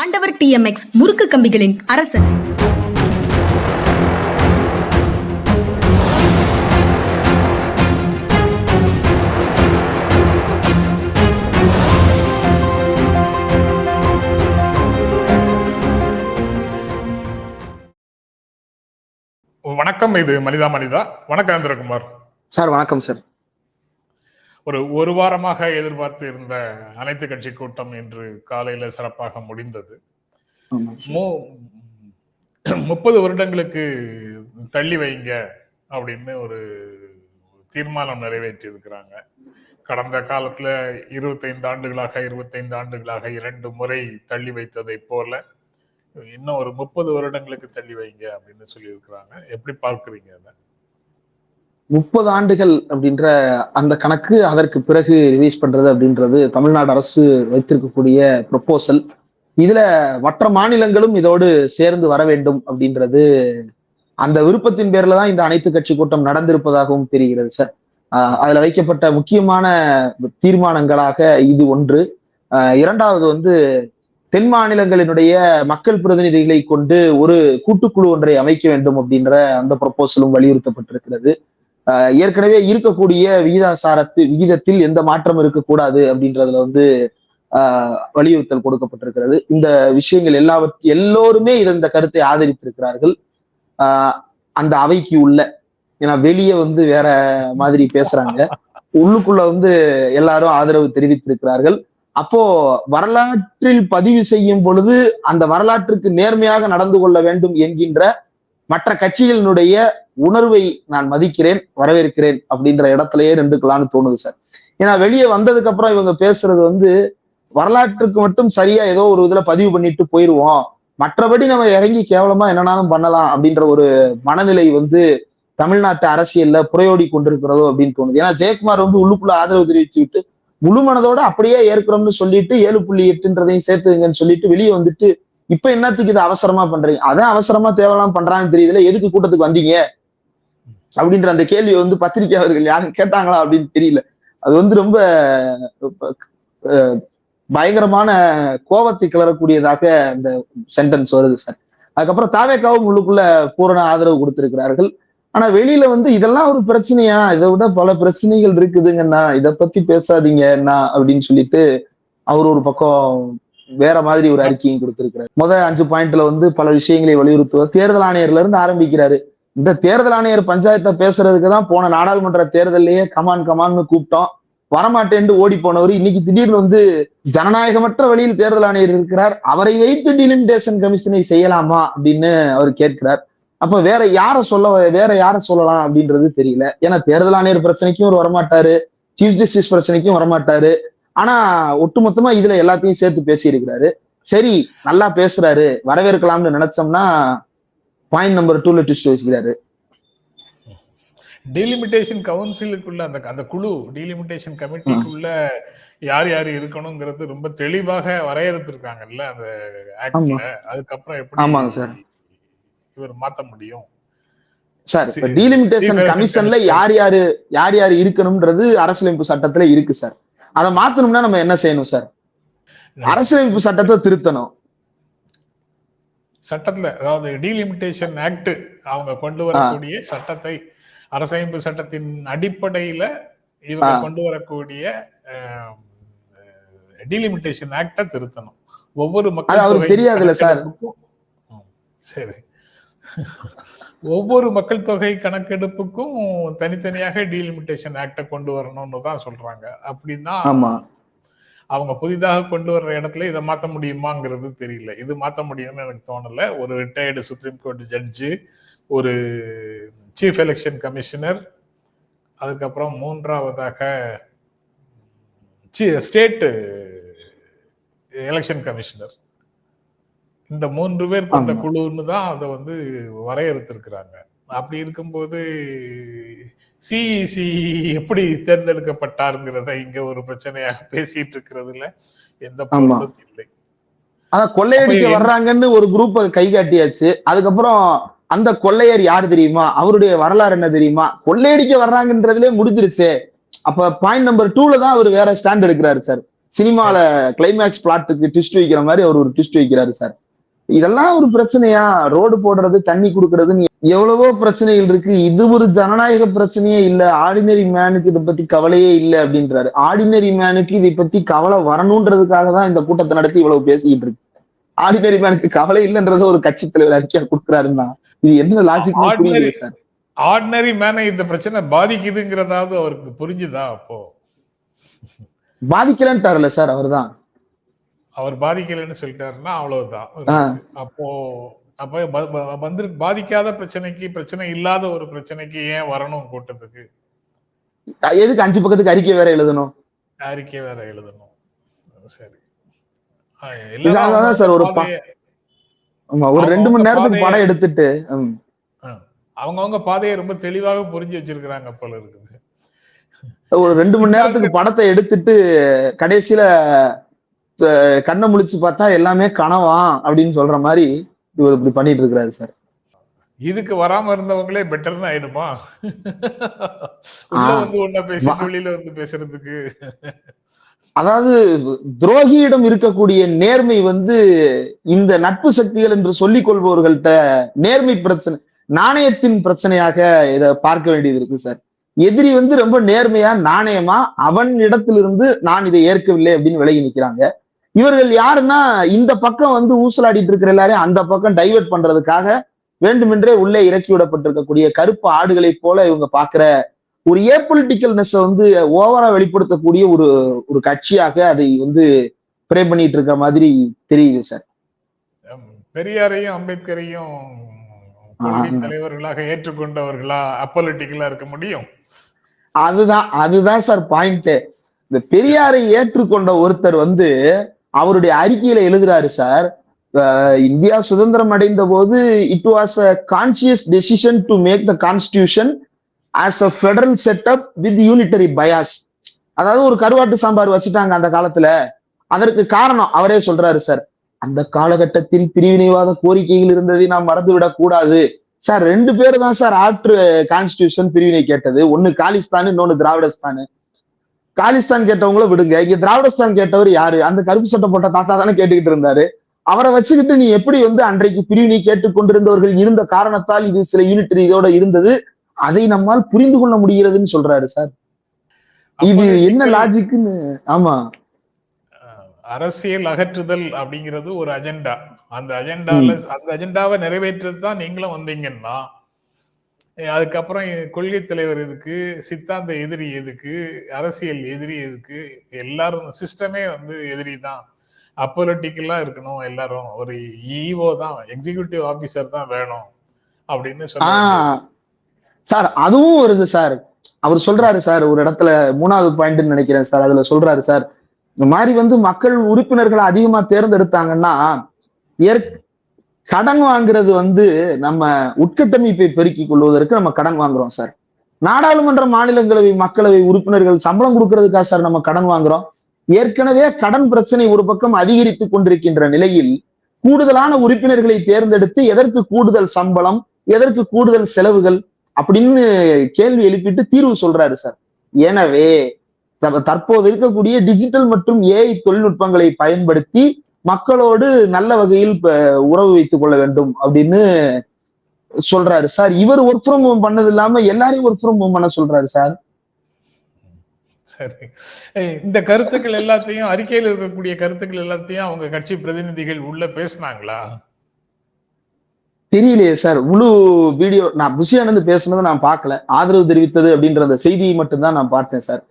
ஆண்டவர் டிஎம்எக்ஸ் முறுக்கு கம்பிகளின் அரசன். வணக்கம் இது மனிதா மனிதா. வணக்கம் இந்திரகுமார். சார் வணக்கம் சார். ஒரு ஒரு வாரமாக எதிர்பார்த்து இருந்த அனைத்து கட்சி கூட்டம் இன்று காலையில சிறப்பாக முடிந்தது. முப்பது வருடங்களுக்கு தள்ளி வைங்க அப்படின்னு ஒரு தீர்மானம் நிறைவேற்றி இருக்கிறாங்க கடந்த காலத்துல இருபத்தைந்து ஆண்டுகளாக இருபத்தைந்து ஆண்டுகளாக இரண்டு முறை தள்ளி வைத்ததை போல இன்னும் ஒரு முப்பது வருடங்களுக்கு தள்ளி வைங்க அப்படின்னு சொல்லியிருக்கிறாங்க. எப்படி பார்க்கறீங்க அதை? முப்பது ஆண்டுகள் அப்படின்ற அந்த கணக்கு அதற்கு பிறகு ரிலீஸ் பண்றது அப்படின்றது தமிழ்நாடு அரசு வைத்திருக்கக்கூடிய ப்ரொபோசல் இதுல மற்ற மாநிலங்களும் இதோடு சேர்ந்து வர வேண்டும் அப்படின்றது அந்த விருப்பத்தின் பேர்ல தான் இந்த அனைத்து கட்சி கூட்டம் நடந்திருப்பதாகவும் தெரிகிறது சார் அதுல வைக்கப்பட்ட முக்கியமான தீர்மானங்களாக இது ஒன்று. ஆஹ் இரண்டாவது வந்து தென் மாநிலங்களினுடைய மக்கள் பிரதிநிதிகளை கொண்டு ஒரு கூட்டுக்குழு ஒன்றை அமைக்க வேண்டும் அப்படின்ற அந்த ப்ரொபோசலும் வலியுறுத்தப்பட்டிருக்கிறது. ஏற்கனவே இருக்கக்கூடிய விகிதாசாரத்து விகிதத்தில் எந்த மாற்றம் இருக்கக்கூடாது அப்படின்றதுல வந்து ஆஹ் வலியுறுத்தல் கொடுக்கப்பட்டிருக்கிறது. இந்த விஷயங்கள் எல்லாவற்றையும் எல்லோருமே இத இந்த கருத்தை ஆதரித்திருக்கிறார்கள். ஆஹ் அந்த அவைக்கு உள்ள ஏன்னா வெளியே வந்து வேற மாதிரி பேசுறாங்க. உள்ளுக்குள்ள வந்து எல்லாரும் ஆதரவு தெரிவித்திருக்கிறார்கள். அப்போ வரலாற்றில் பதிவு செய்யும் பொழுது அந்த வரலாற்றுக்கு நேர்மையாக நடந்து கொள்ள வேண்டும் என்கின்ற மற்ற கட்சிகளினுடைய உணர்வை நான் மதிக்கிறேன் வரவேற்கிறேன் அப்படின்ற இடத்துலயே நின்றுக்கலாம்னு தோணுது சார். ஏன்னா வெளியே வந்ததுக்கு அப்புறம் இவங்க பேசுறது வந்து வரலாற்றுக்கு மட்டும் சரியா ஏதோ ஒரு இதுல பதிவு பண்ணிட்டு போயிருவோம். மற்றபடி நம்ம இறங்கி கேவலமா என்னனாலும் பண்ணலாம் அப்படின்ற ஒரு மனநிலை வந்து தமிழ்நாட்டு அரசியல்ல புறையோடி கொண்டிருக்கிறதோ அப்படின்னு தோணுது. ஏன்னா ஜெயக்குமார் வந்து உள்ளுக்குள்ள ஆதரவு தெரிவிச்சு விட்டு முழு மனதோட அப்படியே ஏற்கிறோம்னு சொல்லிட்டு ஏழு புள்ளி எட்டுன்றதையும் சேர்த்துங்கன்னு சொல்லிட்டு வெளியே வந்துட்டு இப்ப என்னத்துக்கு இது அவசரமா பண்றீங்க? அதான் அவசரமா தேவலாம் பண்றான்னு தெரியுதுல எதுக்கு கூட்டத்துக்கு வந்தீங்க? அப்படின்ற அந்த கேள்வி வந்து பத்திரிகையாளர்கள் யாரும் கேட்டாங்களா அப்படின்னு தெரியல. அது வந்து ரொம்ப பயங்கரமான கோபத்தை கிளறக்கூடியதாக அந்த சென்டென்ஸ் வருது சார் அதுக்கப்புறம் தாவேக்காவும் உள்ளுக்குள்ள பூரண ஆதரவு கொடுத்திருக்கிறார்கள். ஆனா வெளியில வந்து இதெல்லாம் ஒரு பிரச்சனையா? இதை விட பல பிரச்சனைகள் இருக்குதுங்கண்ணா இத பத்தி பேசாதீங்கண்ணா அப்படின்னு சொல்லிட்டு அவர் ஒரு பக்கம் வேற மாதிரி ஒரு அறிக்கையும் கொடுத்திருக்கிறார். முத அஞ்சு பாயிண்ட்ல வந்து பல விஷயங்களை வலியுறுத்துவார். தேர்தல் ஆணையர்ல இருந்து ஆரம்பிக்கிறாரு. இந்த தேர்தல் ஆணையர் பஞ்சாயத்தை பேசுறதுக்கு தான் போன நாடாளுமன்ற தேர்தலையே கமான் கமான்னு கூப்பிட்டோம். வரமாட்டேன்னு ஓடி போனவர். இன்னைக்கு திடீர்னு வந்து ஜனநாயகமற்ற வழியில் தேர்தல் ஆணையர் இருக்கிறார். அவரை வைத்து டிலிமிடேஷன் கமிஷனை செய்யலாமா அப்படின்னு அவர் கேட்கிறார். அப்ப வேற யார சொல்ல வேற யார சொல்லலாம் அப்படின்றது தெரியல. ஏன்னா தேர்தல் ஆணையர் பிரச்சனைக்கும் அவர் வரமாட்டாரு. சீஃப் ஜஸ்டிஸ் பிரச்சனைக்கும் வரமாட்டாரு. ஆனா ஒட்டுமொத்தமா இதுல எல்லாத்தையும் சேர்த்து பேசியிருக்கிறாரு. சரி நல்லா பேசுறாரு. வரவேற்கலாம்னு நினைச்சோம்னா பாயிண்ட் நம்பர் டூல ட்விஸ்ட் வச்சுக்கிறாரு டீலிமிட்டேஷன் கவுன்சிலுக்குள்ள அந்த அந்த குழு டீலிமிட்டேஷன் கமிட்டிக்குள்ள யார் யார் இருக்கணுங்கிறது ரொம்ப தெளிவாக வரையறுத்திருக்காங்கல்ல அந்த ஆக்ட்ல அதுக்கப்புறம் எப்படி ஆமாங்க சார். இவர் மாத்த முடியும்? சார் இப்ப. டீலிமிட்டேஷன் கமிஷன்ல. யார் யாரு யார் யார் இருக்கணும்ன்றது அரசியலமைப்பு சட்டத்துல இருக்கு சார். அதை மாத்தணும்னா நம்ம என்ன செய்யணும் சார்? அரசியலமைப்பு சட்டத்தை திருத்தணும். சட்டத்துல அதாவது டீலிமிட்டேஷன் ஆக்ட் அவங்க கொண்டு வரக்கூடிய சட்டத்தை அரசமைப்பு சட்டத்தின் அடிப்படையில இவங்க. கொண்டு வரக்கூடிய டீலிமிட்டேஷன் ஆக்ட திருத்தணும். ஒவ்வொரு மக்கள் தெரியாதுல்ல சார். சரி. ஒவ்வொரு மக்கள் தொகை கணக்கெடுப்புக்கும் தனித்தனியாக டீலிமிட்டேஷன் ஆக்ட கொண்டு வரணும்னு தான் சொல்றாங்க. அப்படின்னா ஆமா. அவங்க புதிதாக கொண்டு வர்ற இடத்துல இதை மாத்த முடியுமாங்கிறது தெரியல. இது மாத்த முடியும்னு எனக்கு தோணல. ஒரு ரிட்டையர்டு சுப்ரீம் கோர்ட் ஜட்ஜு ஒரு சீஃப் எலெக்ஷன் கமிஷனர் அதுக்கப்புறம் மூன்றாவதாக ஸ்டேட் எலெக்ஷன் கமிஷனர் இந்த மூன்று பேர் கொண்ட. குழுன்னு தான் அதை வந்து வரையறுத்திருக்கிறாங்க. அப்படி இருக்கும்போது சிஇசி எப்படி தேர்ந்தெடுக்கப்பட்டாருங்கிறத இங்க ஒரு பிரச்சனையாக பேசிட்டு இருக்கிறதுல எந்த இல்லை. அதான் கொள்ளையடிக்க வர்றாங்கன்னு ஒரு குரூப் கை காட்டியாச்சு. அதுக்கப்புறம் அந்த கொள்ளையர் யார் தெரியுமா? அவருடைய வரலாறு என்ன தெரியுமா? கொள்ளையடிக்க வர்றாங்கன்றதுலே முடிஞ்சிருச்சே. அப்ப பாயிண்ட் நம்பர் டூல தான் அவர் வேற ஸ்டாண்ட் எடுக்கிறாரு சார் சினிமால கிளைமேக்ஸ் பிளாட்டுக்கு ட்விஸ்ட் வைக்கிற மாதிரி அவர் ஒரு ட்விஸ்ட் வைக்கிறாரு சார் இதெல்லாம் ஒரு பிரச்சனையா? ரோடு போடுறது தண்ணி கொடுக்கறதுன்னு எவ்வளவோ பிரச்சனைகள் இருக்கு. இது ஒரு ஜனநாயக பிரச்சனையே இல்ல. ஆர்டினரி மேனுக்கு இதை பத்தி கவலையே இல்ல அப்படின்றாரு. ஆர்டினரி மேனுக்கு இதை பத்தி கவலை வரணுன்றதுக்காக தான் இந்த கூட்டத்தை நடத்தி இவ்வளவு பேசிக்கிட்டு இருக்கு. ஆர்டினரி மேனுக்கு கவலை இல்லைன்றத ஒரு கட்சி தலைவர் அறிக்கையா கொடுக்குறாருன்னா இது என்ன லாஜிக் புரியல Ordinary- சார். ஆர்டினரி மேனை இந்த பிரச்சனை பாதிக்குதுங்கிறதாவது அவருக்கு புரிஞ்சுதா அப்போ? பாதிக்கலன்ட்டாருல சார் அவர்தான். அவர் பாதிக்கலைன்னு சொல்லிட்டாருன்னா அவ்வளவுதான். அப்போ அப்ப வந்து பாதிக்காத பிரச்சனைக்கு பிரச்சனை இல்லாத ஒரு பிரச்சனைக்கு ஏன் வரணும் கூட்டத்துக்கு? எதுக்கு அஞ்சு பக்கத்துக்கு அறிக்கை வேற எழுதணும்? அறிக்கை வேற எழுதணும். சரி. சார் ஒரு ஒரு ரெண்டு மணி நேரத்துக்கு படம் எடுத்துட்டு அவங்கவங்க பாதையை ரொம்ப தெளிவாக புரிஞ்சு வச்சிருக்கிறாங்க போல இருக்குது. ஒரு ரெண்டு மணி நேரத்துக்கு படத்தை எடுத்துட்டு கடைசியில கண்ணை முழிச்சு பார்த்தா எல்லாமே கனவா அப்படின்னு சொல்ற மாதிரி இவர் இப்படி பண்ணிட்டு இருக்கிறாரு சார். இதுக்கு வராம இருந்தவங்களே பெட்டர்னு ஆயிடுமா. வந்து ஒன்ன வா- வெளியில வந்து பேசுறதுக்கு. அதாவது துரோகியிடம் இருக்கக்கூடிய நேர்மை வந்து இந்த நட்பு சக்திகள் என்று சொல்லிக் கொள்பவர்கள்ட்ட நேர்மை பிரச்சனை நாணயத்தின் பிரச்சனையாக இதை பார்க்க வேண்டியது இருக்கு சார். எதிரி வந்து ரொம்ப நேர்மையா நாணயமா அவன் இடத்திலிருந்து நான் இதை ஏற்கவில்லை அப்படின்னு விலகி நிக்கிறாங்க. இவர்கள் யாருன்னா இந்த பக்கம் வந்து ஊசலாடிட்டு இருக்கிற எல்லாரையும் அந்த பக்கம் டைவர்ட் பண்றதுக்காக வேண்டுமென்றே உள்ளே இறக்கி விடப்பட்டிருக்கக்கூடிய கருப்பு ஆடுகளை போல இவங்க பாக்குற ஒரு ஏபொலிட்டிக்கல்னஸ் வந்து ஓவரா வெளிப்படுத்தக்கூடிய ஒரு ஒரு கட்சியாக அதை வந்து ப்ரே பண்ணிட்டு இருக்க மாதிரி தெரியுது சார் பெரியாரையும் அம்பேத்கரையும். தலைவர்களாக ஏற்றுக்கொண்டவர்களா அப்பொலிட்டிக்கலா இருக்க முடியும்? அதுதான் அதுதான் சார் பாயிண்ட் இந்த பெரியாரை ஏற்றுக்கொண்ட ஒருத்தர் வந்து அவருடைய அறிக்கையில எழுதுறாரு சார். இந்தியா சுதந்திரம் அடைந்த போது it was a conscious decision to make the constitution as a federal setup with unitary bias அதாவது ஒரு கருவாட்டு சாம்பார் வச்சுட்டாங்க அந்த காலத்துல. அதற்கு காரணம் அவரே சொல்றாரு சார். அந்த காலகட்டத்தில் பிரிவினைவாத கோரிக்கைகள் இருந்ததை நாம் மறந்துவிடக் கூடாது. சார் ரெண்டு பேர் தான் சார் ஆற்று கான்ஸ்டியூஷன் பிரிவினை கேட்டது. ஒன்னு காலிஸ்தான் இன்னொன்னு திராவிடஸ்தான். காலிஸ்தான் கேட்டவங்கள விடுங்க. இங்க திராவிடஸ்தான் கேட்டவர் யாரு? அந்த கருப்பு சட்டை போட்ட தாத்தா தானே கேட்டுக்கிட்டு இருந்தாரு. அவரை வச்சுக்கிட்டு நீ எப்படி வந்து அன்றைக்கு பிரிவினை கேட்டுக்கொண்டிருந்தவர்கள் இருந்த காரணத்தால் இது சில யூனிட் இதோட இருந்தது? அதை நம்மால் புரிந்து கொள்ள முடிகிறதுன்னு சொல்றாரு சார். இது என்ன லாஜிக்னு ஆமா. அரசியல் அகற்றுதல் அப்படிங்கிறது ஒரு அஜெண்டா அந்த அஜெண்டால அந்த அஜெண்டாவை நிறைவேற்றது தான் நீங்களும் வந்தீங்கன்னா அதுக்கப்புறம் கொள்கை தலைவர் எதுக்கு? சித்தாந்த எதிரி எதுக்கு? அரசியல் எதிரி எதுக்கு? எல்லாரும் சிஸ்டமே வந்து எதிரி தான். அப்பொலிட்டிக்கலா இருக்கணும் எல்லாரும். ஒரு இஓ தான் எக்ஸிகியூட்டிவ் ஆபீசர் தான் வேணும் அப்படின்னு சொல்ல சார் அதுவும் வருது சார். அவர் சொல்றாரு சார் ஒரு இடத்துல மூணாவது பாயிண்ட் நினைக்கிறேன் சார் அதுல சொல்றாரு சார். இந்த மாதிரி வந்து மக்கள் உறுப்பினர்களை அதிகமா தேர்ந்தெடுத்தாங்கன்னா கடன் வாங்குறது வந்து நம்ம உட்கட்டமைப்பை பெருக்கிக் கொள்வதற்கு நம்ம கடன் வாங்குறோம் சார். நாடாளுமன்ற மாநிலங்களவை மக்களவை உறுப்பினர்கள் சம்பளம் கொடுக்கறதுக்காக சார் நம்ம கடன் வாங்குறோம். ஏற்கனவே கடன் பிரச்சனை ஒரு பக்கம் அதிகரித்து கொண்டிருக்கின்ற நிலையில் கூடுதலான உறுப்பினர்களை தேர்ந்தெடுத்து எதற்கு கூடுதல் சம்பளம் எதற்கு கூடுதல் செலவுகள் அப்படின்னு கேள்வி எழுப்பிட்டு தீர்வு சொல்றாரு சார். எனவே த- தற்போது இருக்கக்கூடிய டிஜிட்டல் மற்றும் ஏஐ தொழில்நுட்பங்களை பயன்படுத்தி மக்களோடு நல்ல வகையில் உறவு வைத்துக் கொள்ள வேண்டும் அப்படின்னு சொல்றாரு. சார் இவர் ஒர்க் ஃப்ரம் ஹோம் பண்ணது இல்லாம எல்லாரையும் ஒர்க் ஃப்ரம் ஹோம் பண்ண சொல்றாரு சார். சரி. இந்த கருத்துக்கள் எல்லாத்தையும் அறிக்கையில் இருக்கக்கூடிய கருத்துக்கள் எல்லாத்தையும் அவங்க கட்சி பிரதிநிதிகள் உள்ள பேசுனாங்களா? தெரியலையே சார். முழு வீடியோ நான் புஷியானந்து பேசுனதை நான் பார்க்கல. ஆதரவு தெரிவித்தது அப்படின்ற அந்த செய்தியை மட்டும்தான் நான் பார்த்தேன் சார்.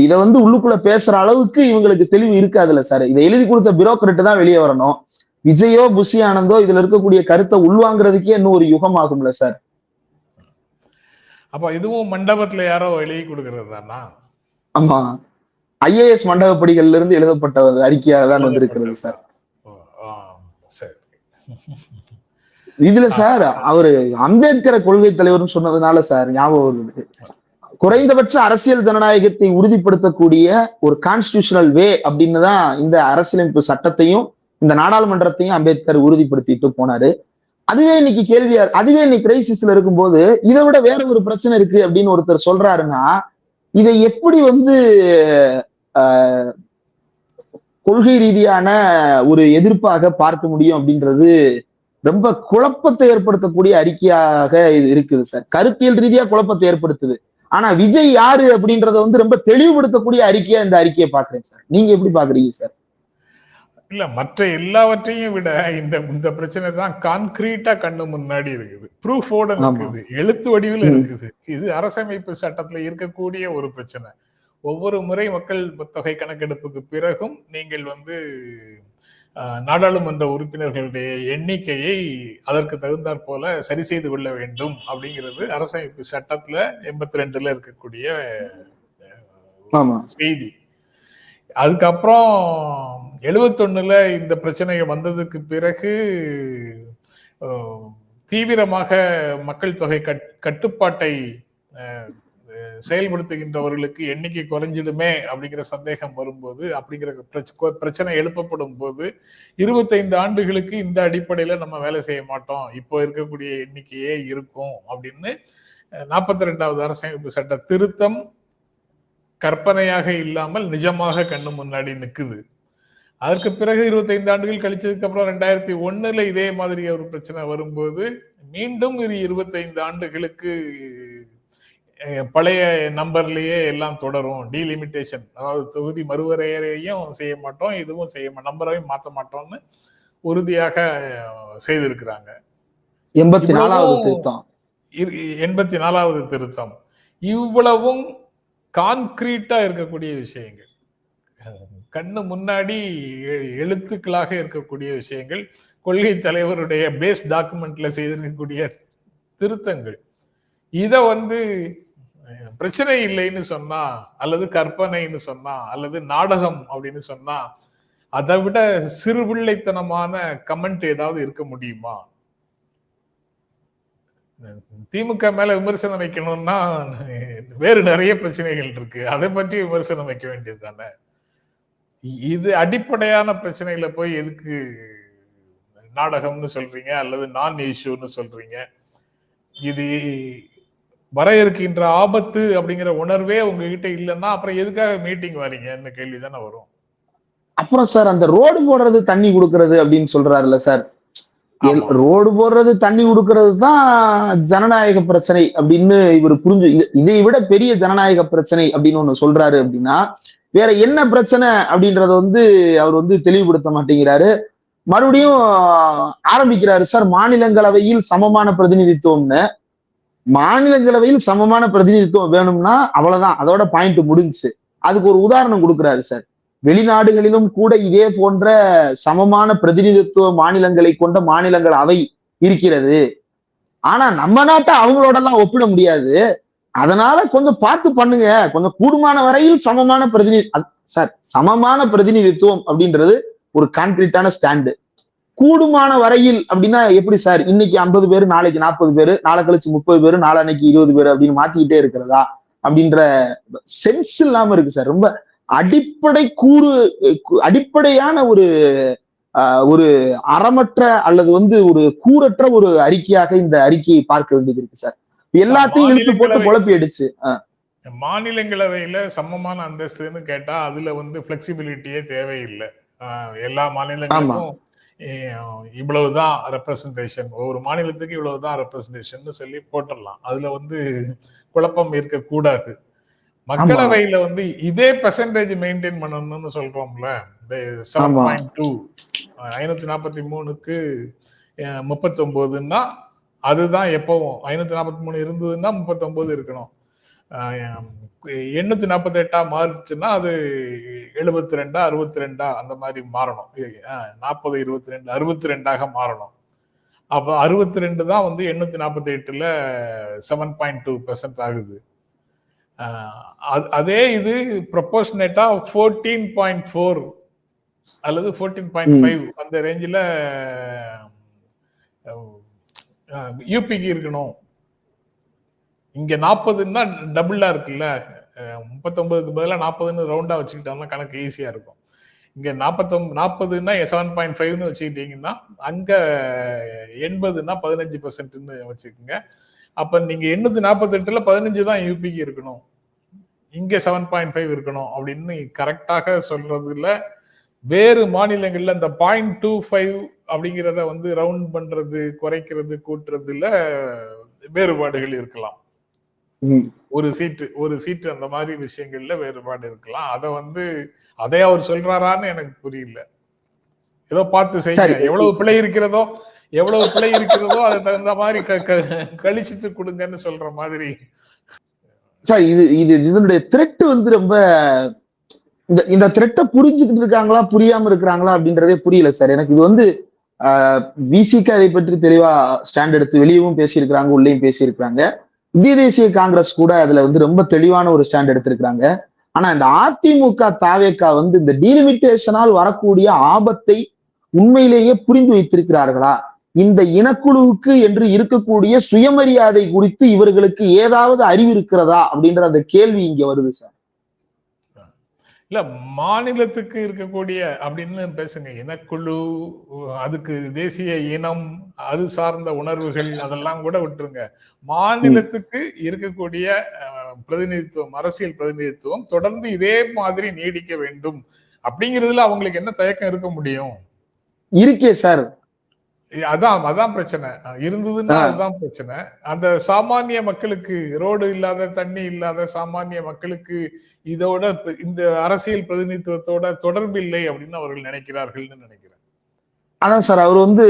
இதை வந்து உள்ளுக்குள்ள பேசுற அளவுக்கு இவங்களுக்கு தெளிவு இருக்காதுல்ல சார் இதை எழுதி கொடுத்த பிரோக்கரட்டு தான் வெளியே வரணும். விஜயோ புஷி ஆனந்தோ இதுல இருக்கக்கூடிய கருத்தை உள்வாங்குறதுக்கே இன்னும் ஒரு யுகம் ஆகும்ல சார் அப்ப இதுவும் மண்டபத்துல யாரோ எழுதி கொடுக்கறது தானா ஆமா. ஐஏஎஸ் மண்டபப்படிகள்ல இருந்து எழுதப்பட்ட அறிக்கையாக தான் வந்திருக்கிறது சரி. இதுல சார் அவரு அம்பேத்கரை கொள்கை தலைவர்னு சொன்னதுனால சார் ஞாபகம் வருது. குறைந்தபட்ச அரசியல் ஜனநாயகத்தை உறுதிப்படுத்தக்கூடிய ஒரு கான்ஸ்டியூஷனல் வே அப்படின்னு தான் இந்த அரசியலமைப்பு சட்டத்தையும் இந்த நாடாளுமன்றத்தையும் அம்பேத்கர் உறுதிப்படுத்திட்டு போனாரு. அதுவே இன்னைக்கு கேள்வியா அதுவே இன்னைக்கு கிரைசிஸ்ல இருக்கும்போது இதை விட வேற ஒரு பிரச்சனை இருக்கு அப்படின்னு ஒருத்தர் சொல்றாருன்னா இதை எப்படி வந்து ஆஹ், கொள்கை ரீதியான ஒரு எதிர்ப்பாக பார்க்க முடியும் அப்படின்றது ரொம்ப குழப்பத்தை ஏற்படுத்தக்கூடிய அறிக்கையாக இது இருக்குது சார். கருத்தியல் ரீதியா குழப்பத்தை ஏற்படுத்துது. ஆனா விஜய் யாரு அப்படின்றத வந்து ரொம்ப தெளிவுபடுத்தக்கூடிய அறிக்கையா இந்த அறிக்கையை பாக்குறேன் சார். நீங்க எப்படி பாக்குறீங்க சார்? இல்ல மற்ற எல்லாவற்றையும் விட இந்த இந்த பிரச்சனை தான் கான்கிரீட்டா கண்ணு முன்னாடி இருக்குது. ப்ரூஃபோட. இருக்குது எழுத்து வடிவில். இருக்குது. இது அரசமைப்பு சட்டத்துல இருக்கக்கூடிய ஒரு பிரச்சனை. ஒவ்வொரு முறை மக்கள் தொகை கணக்கெடுப்புக்கு பிறகும் நீங்கள் வந்து நாடாளுமன்ற உறுப்பினர்களுடைய எண்ணிக்கையை அதற்கு தகுந்தாற் போல சரி செய்து கொள்ள வேண்டும் அப்படிங்கிறது அரசமைப்பு சட்டத்துல எண்பத்தி ரெண்டுல இருக்கக்கூடிய செய்தி. அதுக்கப்புறம் எழுபத்தொன்னுல இந்த பிரச்சனை வந்ததுக்கு பிறகு தீவிரமாக மக்கள் தொகை கட் கட்டுப்பாட்டை செயல்படுத்துகின்றவர்களுக்கு எண்ணிக்கை குறைஞ்சிடுமே அப்படிங்கிற சந்தேகம் வரும்போது அப்படிங்கிற பிரச்சனை எழுப்பப்படும் போது இருபத்தைந்து ஆண்டுகளுக்கு இந்த அடிப்படையில நம்ம வேலை செய்ய மாட்டோம். இப்போ இருக்கக்கூடிய எண்ணிக்கையே இருக்கும் அப்படின்னு நாற்பத்தி ரெண்டாவது அரசமைப்பு சட்ட திருத்தம் கற்பனையாக இல்லாமல் நிஜமாக கண்ணு முன்னாடி நிற்குது அதற்கு பிறகு இருபத்தைந்து ஆண்டுகள் கழிச்சதுக்கு அப்புறம் ரெண்டாயிரத்தி ஒன்னுல இதே மாதிரி ஒரு பிரச்சனை வரும்போது மீண்டும் இரு இருபத்தைந்து ஆண்டுகளுக்கு பழைய நம்பர்லயே எல்லாம் தொடரும். டீலிமிட்டேஷன் அதாவது தொகுதி மறுவரையறையும் செய்ய மாட்டோம் இதுவும் செய்ய நம்பரையும் மாத்த மாட்டோம்னு உறுதியாக செய்திருக்கிறாங்க. எண்பத்தி நாலாவது திருத்தம். எண்பத்தி நாலாவது திருத்தம். இவ்வளவும் கான்கிரீட்டா இருக்கக்கூடிய விஷயங்கள். கண்ணு முன்னாடி எழுத்துக்களாக இருக்கக்கூடிய விஷயங்கள் கொள்கை தலைவருடைய பேஸ் டாக்குமெண்ட்ல செய்திருக்கக்கூடிய திருத்தங்கள். இத வந்து பிரச்சனை இல்லைன்னு சொன்னா அல்லது கற்பனைன்னு சொன்னா அல்லது நாடகம் அப்படின்னு சொன்னா அதை விட சிறுபிள்ளைத்தனமான கமெண்ட் ஏதாவது இருக்க முடியுமா? திமுக மேல விமர்சனம் வைக்கணும்னா வேறு நிறைய பிரச்சனைகள் இருக்கு. அதை பற்றி விமர்சனம் வைக்க வேண்டியது தானே? இது அடிப்படையான பிரச்சனையில போய் எதுக்கு நாடகம்னு சொல்றீங்க அல்லது நான் இஷ்யூன்னு சொல்றீங்க? இது வர இருக்கின்ற ஆபத்து அப்படிங்கிற உணர்வே உங்ககிட்ட இல்லைன்னா அப்புறம் எதுக்காக மீட்டிங் வரீங்கன்னு கேள்வி தானே வரும். அப்புறம் சார் அந்த ரோடு போடுறது தண்ணி கொடுக்கறது அப்படின்னு சொல்றாருல்ல சார். ரோடு போடுறது தண்ணி கொடுக்கறது தான் ஜனநாயக பிரச்சனை அப்படின்னு இவர் புரிஞ்சு இதை விட பெரிய ஜனநாயக பிரச்சனை அப்படின்னு ஒண்ணு சொல்றாரு அப்படின்னா வேற என்ன பிரச்சனை அப்படின்றத வந்து அவர் வந்து தெளிவுபடுத்த மாட்டேங்கிறாரு. மறுபடியும் ஆரம்பிக்கிறாரு சார் மாநிலங்களவையில் சமமான பிரதிநிதித்துவம்னு. மாநிலங்களவையில் சமமான பிரதிநிதித்துவம் வேணும்னா அவ்வளவுதான். அதோட பாயிண்ட் முடிஞ்சுச்சு. அதுக்கு ஒரு உதாரணம் கொடுக்குறாரு சார். வெளிநாடுகளிலும் கூட இதே போன்ற சமமான பிரதிநிதித்துவ மாநிலங்களை கொண்ட மாநிலங்கள் அவை இருக்கிறது. ஆனா நம்ம நாட்டை அவங்களோட எல்லாம் ஒப்பிட முடியாது. அதனால கொஞ்சம் பார்த்து பண்ணுங்க. கொஞ்சம் கூடுமான வரையில் சமமான பிரதிநிதி சார் சமமான பிரதிநிதித்துவம் அப்படின்றது ஒரு கான்கிரீட்டான ஸ்டாண்டு கூடுமான வரையில் அப்படின்னா எப்படி சார்? இன்னைக்கு ஐம்பது பேர் நாளைக்கு நாற்பது பேர் நாளை கழிச்சு முப்பது பேர் நாளன்னைக்கு இருபது பேர் அப்படின்னு மாத்திக்கிட்டே இருக்கிறதா? அப்படின்ற சென்ஸ் இல்லாம இருக்கு சார். ரொம்ப அடிப்படை கூறு அடிப்படையான ஒரு ஒரு அறமற்ற அல்லது வந்து ஒரு கூறற்ற ஒரு அறிக்கையாக இந்த அறிக்கையை பார்க்க வேண்டியது இருக்கு சார். எல்லாத்தையும் இழுத்து போட்டு குழப்பி அடிச்சு மாநிலங்களவையில சமமான அந்தஸ்துன்னு கேட்டா அதுல வந்து பிளெக்சிபிலிட்டியே தேவையில்லை. எல்லா மாநிலங்களுக்கும் அஹ் இவ்வளவுதான் ரெப்ரசன்டேஷன் ஒவ்வொரு மாநிலத்துக்கு இவ்வளவுதான் ரெப்ரசன்டேஷன் சொல்லி போட்டுடலாம். அதுல வந்து குழப்பம் இருக்கக்கூடாது. மக்களவையில வந்து இதே பெர்சன்டேஜ் மெயின்டைன் பண்ணணும்னு சொல்றோம்ல செவன். பாயிண்ட் டூ ஐநூத்தி நாற்பத்தி மூணுக்கு முப்பத்தி ஒன்பதுன்னா அதுதான் எப்பவும் ஐநூத்தி நாற்பத்தி மூணு இருந்ததுன்னா முப்பத்தொன்பது இருக்கணும். எண்ணூத்தி நாற்பத்தி எட்டா மாறுச்சுன்னா அது எழுபத்தி ரெண்டா அறுபத்தி ரெண்டா அந்த மாதிரி மாறணும். நாற்பது இருபத்தி ரெண்டு அறுபத்தி ரெண்டாக மாறணும். அப்போ அறுபத்தி ரெண்டு தான் வந்து எண்ணூத்தி நாற்பத்தி எட்டுல செவன் பாயிண்ட் டூ பெர்சன்ட் ஆகுது அது- அதே இது ப்ரொபோஷனேட்டா ஃபோர்டீன் பாயிண்ட் ஃபோர் அல்லது ஃபோர்டீன் பாயிண்ட் ஃபைவ் அந்த ரேஞ்சில் யூபிக்கு இருக்கணும். இங்க நாற்பதுன்னா டபுளா இருக்குல்ல. முப்பத்தொன்பதுக்கு பதிலாக நாற்பதுன்னு ரவுண்டா வச்சுக்கிட்டோம்னா கணக்கு ஈஸியா இருக்கும். இங்க நாற்பத்தொம் நாற்பதுன்னா செவன் பாயிண்ட் ஃபைவ்னு வச்சுக்கிட்டீங்கன்னா அங்க எண்பதுன்னா பதினஞ்சு பர்சன்ட்னு வச்சுக்கோங்க. அப்ப நீங்க எண்ணூத்தி நாற்பத்தெட்டுல பதினஞ்சு தான் யூபிக்கு இருக்கணும். இங்க செவன் பாயிண்ட் ஃபைவ் இருக்கணும் அப்படின்னு கரெக்டாக சொல்றதுல வேறு மாநிலங்கள்ல இந்த பாயிண்ட் டூ ஃபைவ் அப்படிங்கிறத வந்து ரவுண்ட் பண்றது குறைக்கிறது கூட்டுறதுல வேறுபாடுகள் இருக்கலாம். ஒரு சீட்டு ஒரு சீட்டு அந்த மாதிரி விஷயங்கள்ல வேறுபாடு இருக்கலாம். அத வந்து அதை அவர் சொல்றாரான்னு எனக்கு புரியல. ஏதோ பார்த்து. செய்யுங்க. எவ்வளவு பிழை இருக்கிறதோ எவ்வளவு பிழை இருக்கிறதோ அதுக்கு தகுந்த மாதிரி கழிச்சிட்டு கொடுங்கன்னு சொல்ற மாதிரி. சார் இது இது இதனுடைய த்ரெட் வந்து ரொம்ப இந்த இந்த த்ரெட்டை புரிஞ்சுக்கிட்டு இருக்காங்களா புரியாம இருக்கிறாங்களா அப்படின்றதே புரியல சார். எனக்கு இது வந்து விசிக்கு அதை பற்றி தெளிவா ஸ்டாண்ட் எடுத்து வெளியவும் பேசியிருக்கிறாங்க உள்ளேயும் பேசியிருக்கிறாங்க. இந்திய தேசிய காங்கிரஸ் கூட அதுல வந்து ரொம்ப தெளிவான ஒரு ஸ்டாண்ட் எடுத்திருக்கிறாங்க. ஆனா இந்த அதிமுக தாவேக்கா வந்து இந்த டீலிமிட்டேஷனால் வரக்கூடிய ஆபத்தை உண்மையிலேயே புரிந்து வைத்திருக்கிறார்களா? இந்த இனக்குழுவுக்கு என்று இருக்கக்கூடிய சுயமரியாதை குறித்து இவர்களுக்கு ஏதாவது அறிவு இருக்கிறதா அப்படின்ற அந்த கேள்வி இங்க வருது சார். இல்ல மாநிலத்துக்கு இருக்கக்கூடிய அப்படின்னு பேசுங்க. இனக்குழு அதுக்கு தேசிய இனம் அது சார்ந்த உணர்வுகள் அதெல்லாம் கூட விட்டுருங்க. மாநிலத்துக்கு இருக்கக்கூடிய பிரதிநிதித்துவம் அரசியல் பிரதிநிதித்துவம் தொடர்ந்து இதே மாதிரி நீடிக்க வேண்டும். அப்படிங்கிறதுல அவங்களுக்கு என்ன தயக்கம் இருக்க முடியும்? இருக்கே சார். அதான் அதான் பிரச்சனை. இருந்ததுன்னா. அதுதான் பிரச்சனை. அந்த சாமானிய மக்களுக்கு ரோடு இல்லாத தண்ணி இல்லாத சாமானிய மக்களுக்கு இதோட இந்த அரசியல் பிரதிநிதித்துவத்தோட தொடர்பு இல்லை அப்படின்னு அவர்கள் நினைக்கிறார்கள்னு நினைக்கிறேன். அதான் சார் அவர் வந்து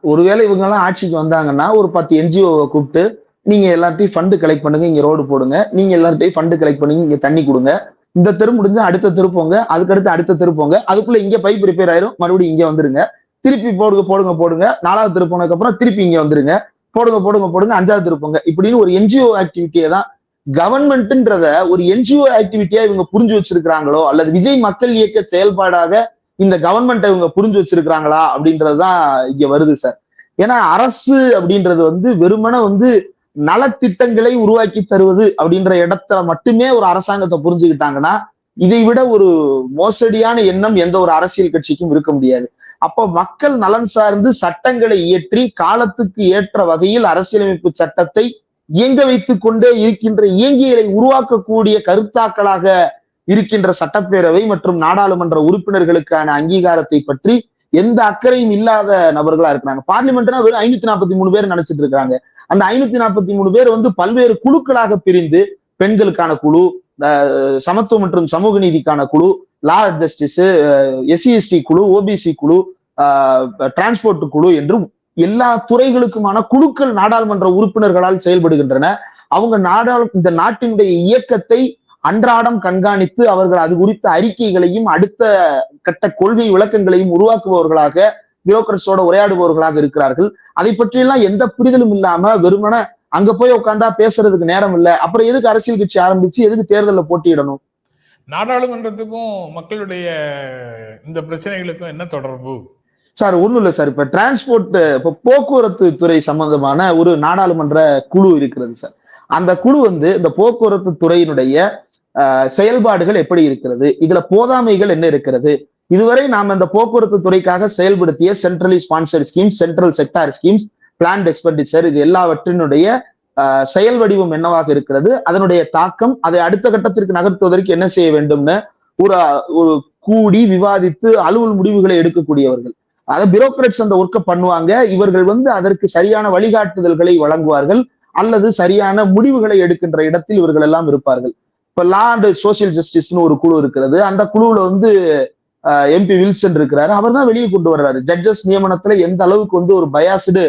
ஒருவேளை இவங்க எல்லாம் ஆட்சிக்கு வந்தாங்கன்னா ஒரு பத்து என்ஜிஓவை கூப்பிட்டு நீங்க எல்லார்ட்டையும் ஃபண்டு கலெக்ட் பண்ணுங்க இங்க ரோடு போடுங்க. நீங்க எல்லார்ட்டையும் ஃபண்டு கலெக்ட் பண்ணுங்க இங்க தண்ணி கொடுங்க. இந்த தெரு முடிஞ்சா அடுத்த தெரு போங்க அதுக்கடுத்து அடுத்த தெரு போங்க. அதுக்குள்ள இங்க பைப் ரிப்பேர் ஆயிரும் மறுபடியும் இங்க வந்துருங்க. திருப்பி போடுங்க போடுங்க போடுங்க. நாலாவது திருப்பினதுக்கு போனதுக்கு அப்புறம் திருப்பி இங்க வந்துருங்க. போடுங்க போடுங்க போடுங்க. அஞ்சாவது திருப்புங்க. இப்படின்னு ஒரு என்ஜிஓ ஆக்டிவிட்டியை தான் கவர்மெண்ட்ன்றத ஒரு என்ஜிஓ ஆக்டிவிட்டியா இவங்க புரிஞ்சு வச்சிருக்கிறாங்களோ அல்லது விஜய் மக்கள் இயக்க செயல்பாடாக இந்த கவர்மெண்ட்டை இவங்க புரிஞ்சு வச்சிருக்கிறாங்களா அப்படின்றதுதான் இங்க வருது சார் ஏன்னா அரசு அப்படின்றது வந்து வெறுமன வந்து நலத்திட்டங்களை உருவாக்கி தருவது அப்படின்ற இடத்துல மட்டுமே ஒரு அரசாங்கத்தை புரிஞ்சுக்கிட்டாங்கன்னா இதை விட ஒரு மோசடியான எண்ணம் எந்த ஒரு அரசியல் கட்சிக்கும் இருக்க முடியாது. அப்ப மக்கள் நலன் சார்ந்து சட்டங்களை இயற்றி காலத்துக்கு ஏற்ற வகையில் அரசியலமைப்பு சட்டத்தை இயங்க வைத்துக் கொண்டே இருக்கின்ற இயங்கியலை உருவாக்கக்கூடிய கருத்தாக்களாக இருக்கின்ற சட்டப்பேரவை மற்றும் நாடாளுமன்ற உறுப்பினர்களுக்கான அங்கீகாரத்தை பற்றி எந்த அக்கறையும் இல்லாத நபர்களா இருக்கிறாங்க. பார்லிமெண்ட்னா வெறும் ஐநூத்தி நாற்பத்தி மூணு பேர் நினைச்சிட்டு இருக்காங்க. அந்த ஐநூத்தி நாற்பத்தி மூணு பேர் வந்து பல்வேறு குழுக்களாக பிரிந்து பெண்களுக்கான குழு அஹ், சமத்துவம் மற்றும் சமூக நீதிக்கான குழு லா ஜஸ்டிஸ் எஸ்சிஎஸ்டி குழு ஓபிசி குழு டிரான்ஸ்போர்ட் குழு என்று எல்லா துறைகளுக்குமான குழுக்கள் நாடாளுமன்ற உறுப்பினர்களால் செயல்படுகின்றன. அவங்க நாடாளு இந்த நாட்டினுடைய இயக்கத்தை அன்றாடம் கண்காணித்து அவர்கள் அது குறித்த அறிக்கைகளையும் அடுத்த கட்ட கொள்கை விளக்கங்களையும் உருவாக்குபவர்களாக பியூரோக்ரட்ஸோட உரையாடுபவர்களாக இருக்கிறார்கள். அதை பற்றியெல்லாம் எந்த புரிதலும் இல்லாம வெறுமனே அங்க போய் உட்காந்தா பேசுறதுக்கு நேரம் இல்ல. அப்புறம் எதுக்கு அரசியல் கட்சி ஆரம்பிச்சு எதுக்கு தேர்தலில் போட்டியிடணும்? நாடாளுமன்றத்துக்கும் மக்களுடைய இந்த பிரச்சனைகளுக்கும் என்ன தொடர்பு? சார் ஒண்ணும் இல்ல சார். இப்போ டிரான்ஸ்போர்ட் இப்போ போக்குவரத்து துறை சம்பந்தமான ஒரு நாடாளுமன்ற குழு இருக்கிறது சார். அந்த குழு வந்து இந்த போக்குவரத்து துறையினுடைய செயல்பாடுகள் எப்படி இருக்கிறது? இதுல போதாமைகள் என்ன இருக்கிறது? இதுவரை நாம் இந்த போக்குவரத்து துறைக்காக செயல்படுத்திய centrally sponsor schemes central sector schemes plan expenditure இது எல்லாவற்றினுடைய செயல் வடிவம் என்னவாக இருக்கிறது அதனுடைய தாக்கம் அதை அடுத்த கட்டத்திற்கு நகர்த்துவதற்கு என்ன செய்ய வேண்டும்னு ஒரு ஒரு கூடி விவாதித்து அலுவல் முடிவுகளை எடுக்கக்கூடியவர்கள். அதை பியூரோக்ராட்ஸ் அந்த ஒர்க்கை பண்ணுவாங்க. இவர்கள் வந்து அதற்கு சரியான வழிகாட்டுதல்களை வழங்குவார்கள். அல்லது சரியான முடிவுகளை எடுக்கின்ற இடத்தில் இவர்கள் எல்லாம் இருப்பார்கள். இப்ப லா அண்ட் சோசியல் ஜஸ்டிஸ்னு ஒரு குழு இருக்கிறது. அந்த குழுவுல வந்து எம்பி வில்சன் இருக்கிறாரு. அவர் தான் வெளியே கொண்டு வர்றாரு. ஜட்ஜஸ் நியமனத்துல எந்த அளவுக்கு வந்து ஒரு பயாசிடு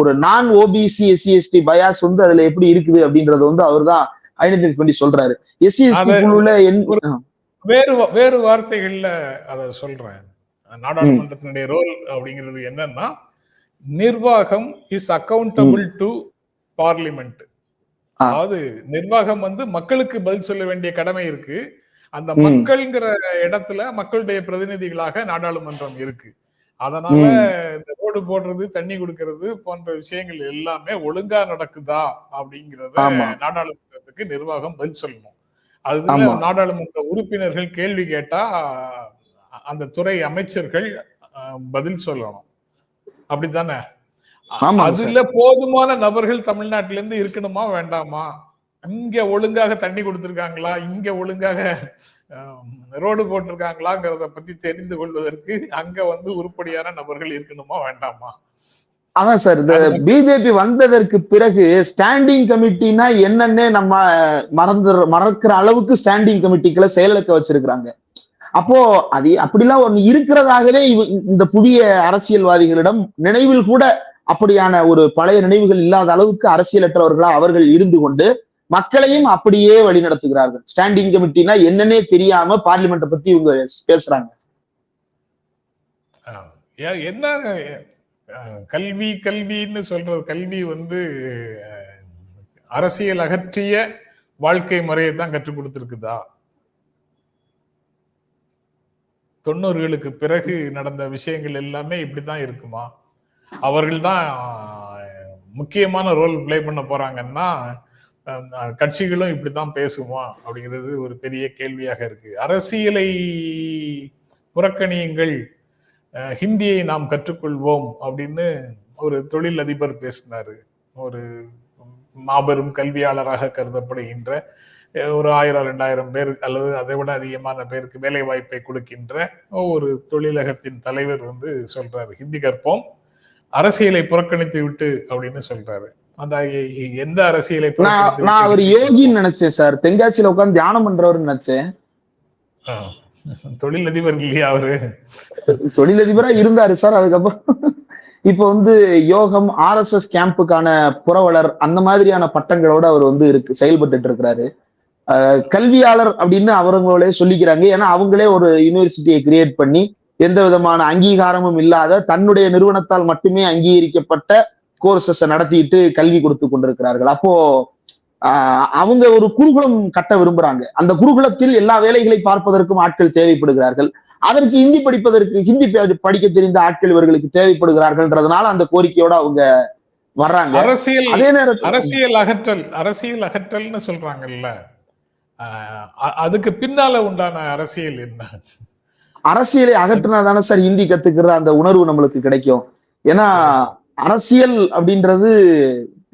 ஒரு நான் ஓபிசி எஸ்சி எஸ்டி பயாஸ் வந்து அதுல எப்படி இருக்குது அப்படின்றத வந்து அவர் தான் ஐடென்டிஃபை பண்ணி சொல்றாரு. எஸ்சி எஸ்டி அது குழுல வேறு வேறு வார்த்தைகள்ல அத சொல்றேன். நாடாளுமன்றத்தினுடைய ரோல் அப்படிங்கிறது என்னன்னா நிர்வாகம் இஸ் அக்கௌண்டபிள் டு பார்லிமெண்ட். அதாவது நிர்வாகம் வந்து மக்களுக்கு பதில் சொல்ல வேண்டிய கடமை இருக்கு. அந்த. மக்கள்ங்கிற இடத்துல மக்களுடைய பிரதிநிதிகளாக நாடாளுமன்றம் இருக்கு. அதனால இந்த ரோடு போடுறது தண்ணி கொடுக்கறது போன்ற விஷயங்கள் எல்லாமே ஒழுங்கா நடக்குதா அப்படிங்கறத. நாடாளுமன்றத்துக்கு நிர்வாகம் பதில் சொல்லணும். ஆமா. நாடாளுமன்ற உறுப்பினர்கள் கேள்வி கேட்டா அந்த துறை அமைச்சர்கள் பதில் சொல்லணும். அப்படித்தானே? அதுல போதுமான நபர்கள் தமிழ்நாட்டில இருந்து இருக்கணுமா வேண்டாமா? இங்க ஒழுங்காக தண்ணி கொடுத்திருக்காங்களா? இங்க ஒழுங்காக ரோடு போட்டிருக்காங்களாங்கிறத பத்தி தெரிந்து கொள்வதற்கு அங்க வந்து உருப்படியான நபர்கள் இருக்கணுமா வேண்டாமா? அதான் சார் இந்த பிஜேபி வந்ததற்கு பிறகு ஸ்டாண்டிங் கமிட்டினா என்னன்னே நம்ம மறந்து மறக்கிற அளவுக்கு ஸ்டாண்டிங் கமிட்டிகளை செயலிழக்க வச்சிருக்கிறாங்க. அப்போ அது அப்படிலாம் ஒண்ணு இருக்கிறதாகவே இந்த புதிய அரசியல்வாதிகளிடம் நினைவில் கூட அப்படியான ஒரு பழைய நினைவுகள் இல்லாத அளவுக்கு அரசியலற்றவர்களா அவர்கள் இருந்து கொண்டு மக்களையும் அப்படியே வழிநடத்துகிறார்கள். ஸ்டாண்டிங் கமிட்டினா என்னன்னே தெரியாம பார்லிமெண்ட்டை பத்தி இவங்க பேசுறாங்க. ஆஹ் என்ன கல்வி கல்வின்னு சொல்றது கல்வி வந்து அரசியல் அகற்றிய வாழ்க்கை முறையை தான் கற்றுக் கொடுத்துருக்குதா? தொண்ணூறுகளுக்கு பிறகு நடந்த விஷயங்கள் எல்லாமே இப்படிதான் இருக்குமா? அவர்கள் தான் முக்கியமான ரோல் பிளே பண்ண போறாங்கன்னா கட்சிகளும் இப்படித்தான் பேசுமா அப்படிங்கிறது ஒரு பெரிய கேள்வியாக இருக்கு. அரசியலை புறக்கணியுங்கள். ஹிந்தியை நாம் கற்றுக்கொள்வோம் அப்படின்னு ஒரு தொழில் அதிபர் பேசினாரு. ஒரு மாபெரும் கல்வியாளராக கருதப்படுகின்ற ஒரு ஆயிரம் ரெண்டாயிரம் பேர் அல்லது அதை விட அதிகமான பேருக்கு வேலை வாய்ப்பை கொடுக்கின்ற ஒரு தொழிலகத்தின் தலைவர் வந்து சொல்றாரு. ஹிந்தி கற்போம். அரசியலை புறக்கணித்து விட்டு அப்படின்னு சொல்றாரு. அந்த எந்த அரசியலை நான் அவர் யோகின்னு நினைச்சேன் சார். தென்காசியில உட்கார்ந்து தியானம் பண்றவர்னு நினைச்சேன். தொழிலதிபர் இல்லையா அவரு? தொழிலதிபரா இருந்தாரு சார் அதுக்கப்புறம். இப்ப வந்து யோகம் ஆர்எஸ்எஸ் கேம்புக்கான புரவலர் அந்த மாதிரியான பட்டங்களோட அவர் வந்து இருக்கு செயல்பட்டு இருக்கிறாரு. கல்வியாளர் அப்படின்னு அவங்களே சொல்லிக்கிறாங்க. ஏன்னா அவங்களே ஒரு யூனிவர்சிட்டியை கிரியேட் பண்ணி எந்த விதமான அங்கீகாரமும் இல்லாத தன்னுடைய நிறுவனத்தால் மட்டுமே அங்கீகரிக்கப்பட்ட கோர்சஸ் நடத்திட்டு கல்வி கொடுத்து கொண்டிருக்கிறார்கள். அப்போ அவங்க ஒரு குருகுலம் கட்ட விரும்புறாங்க. அந்த குருகுலத்தில் எல்லா வேலைகளை பார்ப்பதற்கும் ஆட்கள் தேவைப்படுகிறார்கள். அதற்கு ஹிந்தி படிப்பதற்கு ஹிந்தி படிக்க தெரிந்த ஆட்கள் இவர்களுக்கு தேவைப்படுகிறார்கள்ன்றதுனால அந்த கோரிக்கையோட அவங்க வர்றாங்க. அரசியல் அதே நேரத்தில் அரசியல் அகற்றல் அரசியல் அகற்றல்னு சொல்றாங்கல்ல. அதுக்கு பின்னால உண்டான அரசியல் என்ன? அரசியலை அகற்றினா தானே சார் ஹிந்தி கத்துக்கிற அந்த உணர்வு நம்மளுக்கு கிடைக்கும். ஏன்னா அரசியல் அப்படின்றது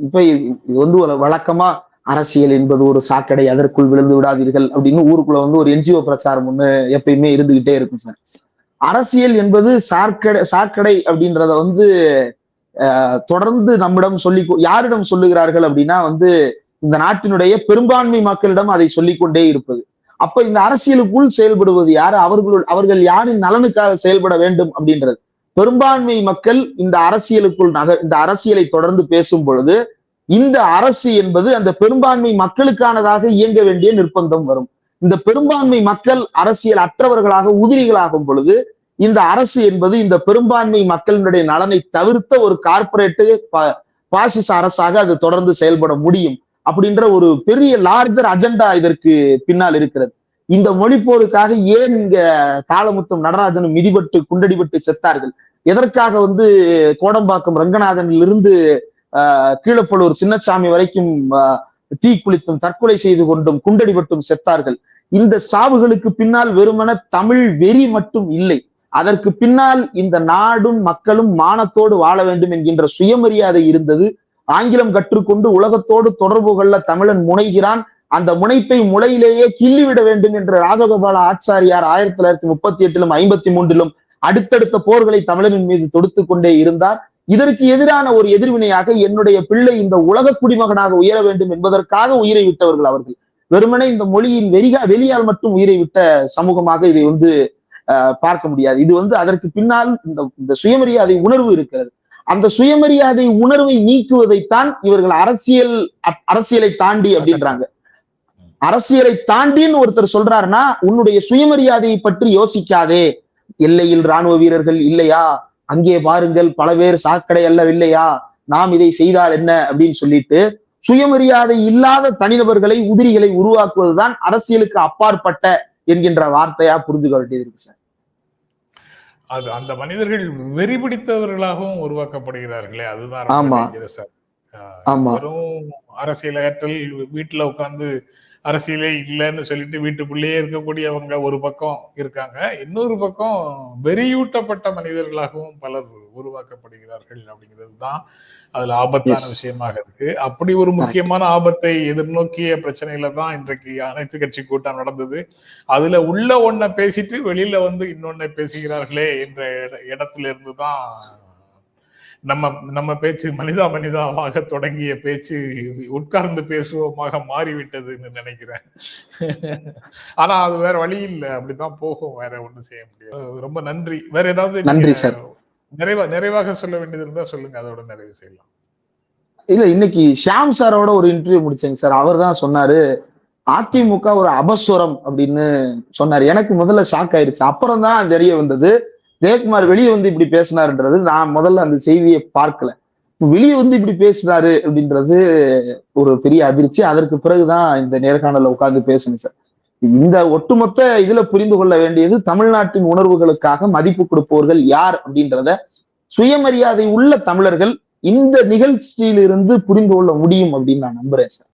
இப்ப இது வந்து வழக்கமா அரசியல் என்பது ஒரு சாக்கடை அதற்குள் விழுந்து விடாதீர்கள் அப்படின்னு ஊருக்குள்ள வந்து ஒரு என்ஜிஓ பிரச்சாரம் ஒண்ணு எப்பயுமே இருந்துகிட்டே இருக்கும் சார். அரசியல் என்பது சாக்கடை சாக்கடை அப்படின்றத வந்து தொடர்ந்து நம்மிடம் சொல்லி யாரிடம் சொல்லுகிறார்கள் அப்படின்னா வந்து இந்த நாட்டினுடைய பெரும்பான்மை மக்களிடம் அதை சொல்லிக்கொண்டே இருப்பது. அப்ப இந்த அரசியலுக்குள் செயல்படுவது யார்? அவர்கள் அவர்கள் யாரின் நலனுக்காக செயல்பட வேண்டும் அப்படின்றது. பெரும்பான்மை மக்கள் இந்த அரசியலுக்குள் நக இந்த அரசியலை தொடர்ந்து பேசும் பொழுது இந்த அரசு என்பது அந்த பெரும்பான்மை மக்களுக்கானதாக இயங்க வேண்டிய நிர்பந்தம் வரும். இந்த பெரும்பான்மை மக்கள் அரசியல் அற்றவர்களாக உதிரிகளாகும் பொழுது இந்த அரசு என்பது இந்த பெரும்பான்மை மக்களினுடைய நலனை தவிர்த்த ஒரு கார்ப்பரேட்டு பாசிச அரசாக அது தொடர்ந்து செயல்பட முடியும் அப்படின்ற ஒரு பெரிய லார்ஜர் அஜெண்டா இதற்கு பின்னால் இருக்கிறது. இந்த மொழி போருக்காக ஏன் இங்க தாளமுத்தம் நடராஜனும் மிதிபட்டு குண்டடிபட்டு செத்தார்கள்? எதற்காக வந்து கோடம்பாக்கம் ரங்கநாதனில் இருந்து ஆஹ் சின்னசாமி வரைக்கும் தீ குளித்தும் தற்கொலை செய்து கொண்டும் குண்டடிபட்டும் செத்தார்கள். இந்த சாவுகளுக்கு பின்னால் வெறுமன தமிழ் வெறி மட்டும் இல்லை. அதற்கு பின்னால் இந்த நாடும் மக்களும் மானத்தோடு வாழ வேண்டும் என்கின்ற சுயமரியாதை இருந்தது. ஆங்கிலம் கற்றுக்கொண்டு உலகத்தோடு தொடர்பு கொள்ள தமிழன் முனைகிறான். அந்த முனைப்பை முளையிலேயே கிள்ளிவிட வேண்டும் என்று ராஜகோபால ஆச்சாரியார் ஆயிரத்தி தொள்ளாயிரத்தி முப்பத்தி எட்டிலும் ஐம்பத்தி மூன்றிலும் அடுத்தடுத்த போர்களை தமிழரின் மீது தொடுத்து கொண்டே இருந்தார். இதற்கு எதிரான ஒரு எதிர்வினையாக என்னுடைய பிள்ளை இந்த உலக குடிமகனாக உயர வேண்டும் என்பதற்காக உயிரை விட்டவர்கள் அவர்கள். வெறுமனே இந்த மொழியின் வெறிகா வெளியால் மட்டும் உயிரை விட்ட சமூகமாக இதை வந்து பார்க்க முடியாது. இது வந்து அதற்கு பின்னால் இந்த இந்த சுயமரியாதை உணர்வு இருக்கிறது. அந்த சுயமரியாதை உணர்வை நீக்குவதைத்தான் இவர்கள் அரசியல் அரசியலை தாண்டி அப்படின்றாங்க. அரசியலை தாண்டின்னு ஒருத்தர் சொல்றாருன்னா உன்னுடைய சுயமரியாதையை பற்றி யோசிக்காதே. எல்லையில் ராணுவ வீரர்கள் இல்லையா? அங்கே பாருங்கள் பல பேர் சாக்கடை அல்லவில்லையா? நாம் இதை செய்தால் என்ன? அப்படின்னு சொல்லிட்டு சுயமரியாதை இல்லாத தனிநபர்களை உதிரிகளை உருவாக்குவதுதான் அரசியலுக்கு அப்பாற்பட்ட என்கின்ற வார்த்தையா புரிஞ்சுக்க வேண்டியது இருக்கு சார். அது அந்த மனிதர்கள் வெறி பிடித்தவர்களாகவும் உருவாக்கப்படுகிறார்களே அதுதான் ஆமா. ஆமா. வெறும் அரசியலகற்றல் வீட்டுல உட்கார்ந்து அரசியலே இல்லைன்னு சொல்லிட்டு வீட்டுக்குள்ளேயே இருக்கக்கூடியவங்க ஒரு பக்கம் இருக்காங்க. இன்னொரு பக்கம் வெறியூட்டப்பட்ட மனிதர்களாகவும் பலர் உருவாக்கப்படுகிறார்கள் அப்படிங்கிறது தான் அதுல ஆபத்தான. விஷயமாக இருக்கு. அப்படி ஒரு முக்கியமான ஆபத்தை எதிர்நோக்கிய பிரச்சனையில தான் இன்றைக்கு அனைத்து கட்சி கூட்டம் நடந்தது. அதுல உள்ள ஒன்ன பேசிட்டு வெளியில வந்து இன்னொன்னை பேசுகிறார்களே என்ற இட- இடத்துல இருந்து தான் நம்ம நம்ம பேச்சு மனிதா மனிதாவாக தொடங்கிய பேச்சு உட்கார்ந்து பேசுவோமாக மாறிவிட்டதுன்னு நினைக்கிறேன். ஆனா அது வேற வழி இல்ல. அப்படிதான் போகும். வேற ஒண்ணும் செய்ய முடியாது. ரொம்ப நன்றி. வேற ஏதாவது நன்றி சார். நிறைவா நிறைவாக சொல்ல வேண்டியது இருந்தா சொல்லுங்க. அதோட நிறைவு செய்யலாம். இல்ல இன்னைக்கு ஷியாம் சாரோட ஒரு இன்டர்வியூ முடிச்சேங்க சார். அவர் தான் சொன்னாரு அதிமுக ஒரு அபஸ்வரம் அப்படின்னு சொன்னாரு. எனக்கு முதல்ல ஷாக் ஆயிடுச்சு அப்புறம் தான் தெரிய வந்தது ஜெயக்குமார் வெளியே வந்து இப்படி பேசினாருன்றது நான் முதல்ல அந்த செய்தியை பார்க்கல. வெளியே வந்து இப்படி பேசினாரு அப்படின்றது ஒரு பெரிய அதிர்ச்சி. அதற்கு பிறகுதான் இந்த நேர்காணல உட்கார்ந்து பேசணும் சார். இந்த ஒட்டுமொத்த இதுல புரிந்து கொள்ள வேண்டியது தமிழ்நாட்டின் உணர்வுகளுக்காக மதிப்பு கொடுப்பவர்கள் யார் அப்படின்றத சுயமரியாதை உள்ள தமிழர்கள் இந்த நிகழ்ச்சியிலிருந்து புரிந்து கொள்ள முடியும் அப்படின்னு நான் நம்புறேன் சார்.